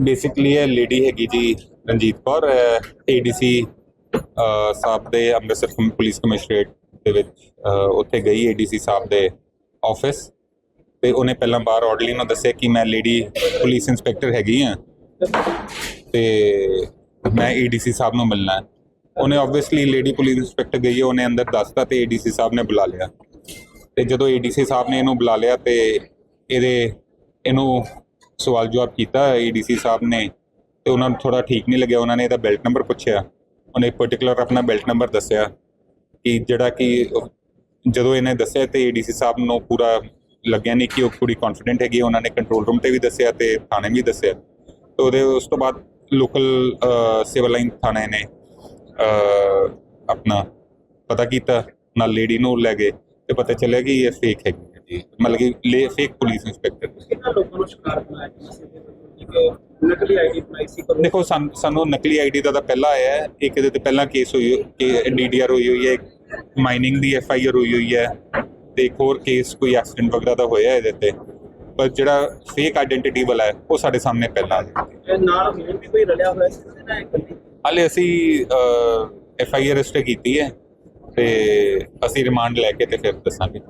Basically ਇਹ lady ਹੈਗੀ ਜੀ ਰਣਜੀਤ ਕੌਰ ਏਡੀਸੀ ਸਾਹਿਬ ਦੇ ਅੰਮ੍ਰਿਤਸਰ ਪੁਲਿਸ ਕਮਿਸ਼ਨਰੇਟ ਦੇ ਵਿੱਚ ਉੱਥੇ ਗਈ ਏਡੀਸੀ ਸਾਹਿਬ ਦੇ ਆਫਿਸ ਤੇ ਉਹਨੇ ਪਹਿਲਾਂ ਬਾਹਰ ਆਰਡਰਲੀ ਨੂੰ ਦੱਸਿਆ ਕਿ ਮੈਂ ਲੇਡੀ ਪੁਲਿਸ ਇੰਸਪੈਕਟਰ ਹੈਗੀ ਆ ਤੇ ਮੈਂ ਏਡੀਸੀ ਸਾਹਿਬ ਨੂੰ ਮਿਲਣਾ ਹੈ। ਉਹਨੇ ਆਬਵੀਅਸਲੀ ਲੇਡੀ ਪੁਲਿਸ ਇੰਸਪੈਕਟਰ ਗਈ ਉਹਨੇ ਅੰਦਰ ਦੱਸਤਾ ਤੇ ਏਡੀਸੀ ਸਾਹਿਬ ਨੇ ਬੁਲਾ ਲਿਆ। ਤੇ ਜਦੋਂ ਏਡੀਸੀ ਸਾਹਿਬ ਨੇ ਇਹਨੂੰ ਬੁਲਾ ਲਿਆ ਤੇ ਇਹਦੇ, ਇਹਨੂੰ ਸਵਾਲ ਜਵਾਬ ਕੀਤਾ ਏਡੀਸੀ ਸਾਹਿਬ ਨੇ ਤੇ ਉਹਨਾਂ ਨੂੰ ਥੋੜਾ ਠੀਕ ਨਹੀਂ ਲੱਗਿਆ, ਉਹਨਾਂ ਨੇ ਇਹਦਾ ਬੈਲਟ ਨੰਬਰ ਪੁੱਛਿਆ। ਉਹਨੇ ਪਾਰਟਿਕੂਲਰ ਆਪਣਾ ਬੈਲਟ ਨੰਬਰ ਦੱਸਿਆ ਕਿ ਜਿਹੜਾ ਕਿ ਜਦੋਂ ਇਹਨੇ ਦੱਸਿਆ ਤੇ ਏਡੀਸੀ ਸਾਹਿਬ ਨੂੰ ਪੂਰਾ ਲੱਗਿਆ ਨਹੀਂ ਕਿ ਉਹ ਕੁੜੀ ਕੌਨਫੀਡੈਂਟ ਹੈਗੀ ਉਹਨਾਂ ਨੇ ਕੰਟਰੋਲ ਰੂਮ ਤੇ ਵੀ ਦੱਸਿਆ ਤੇ ਥਾਣੇ ਵੀ ਦੱਸਿਆ। ਤੇ ਉਹਦੇ ਉਸ ਤੋਂ ਬਾਅਦ ਲੋਕਲ ਸਿਵਲ ਲਾਈਨ ਥਾਣੇ ਨੇ ਆਪਣਾ ਪਤਾ ਕੀਤਾ, ਨਾਲ ਲੇਡੀ ਨੂੰ ਲੈ ਗਏ ਤੇ ਪਤਾ ਚੱਲਿਆ ਕਿ ਇਹ ਫੇਕ ਹੈਗੀ। ਹੈ ਜੀ ਮਤਲਬ ਕਿ ਫੇਕ ਪੁਲਿਸ ਇੰਸਪੈਕਟਰ ਕਿੰਨਾ ਲੋਕਾਂ ਨੂੰ ਸ਼ਿਕਾਰ ਬਣਾਇਆ ਗਿਆ ਸੀ ਕਿ ਨਕਲੀ ਆਈਡੀ ਬਣਾਈ ਸੀ ਕਰੋ ਦੇਖੋ ਸਾਨੂੰ ਸਾਨੂੰ ਨਕਲੀ ਆਈਡੀ ਦਾ ਤਾਂ ਪਹਿਲਾਂ ਆਇਆ ਹੈ। ਇੱਕ ਇਹਦੇ ਤੇ ਪਹਿਲਾਂ ਕੇਸ ਹੋਈ ਕਿ ਡੀਡੀਆਰ ਹੋਈ ਹੋਈ ਹੈ ਮਾਈਨਿੰਗ ਦੀ ਐਫ ਆਈ ਆਰ ਹੋਈ ਹੋਈ ਹੈ ਤੇ ਇੱਕ ਹੋਰ ਕੇਸ ਕੋਈ ਐਕਸੀਡੈਂਟ ਵਗੈਰਾ ਦਾ ਹੋਇਆ ਇਹਦੇ ਤੇ। ਪਰ ਜਿਹੜਾ ਫੇਕ ਆਇਡੈਂਟੀਟੀ ਵਾਲਾ ਹੈ ਉਹ ਸਾਡੇ ਸਾਹਮਣੇ ਪਹਿਲਾਂ ਆ ਗਿਆ। ਇਹ ਨਾਲ ਹੋਰ ਵੀ ਕੋਈ ਰਲਿਆ ਹੋਇਆ ਸੀ ਉਹਦੇ ਨਾਲ ਇਕੱਲੀ ਹਾਲੇ ਅਸੀਂ ਐਫ ਆਈ ਆਰ ਰਜਿਸਟਰ ਕੀਤੀ ਹੈ ਤੇ ਅਸੀਂ ਰਿਮਾਂਡ ਲੈ ਕੇ ਤੇ ਫਿਰ ਦੱਸਾਂਗੇ।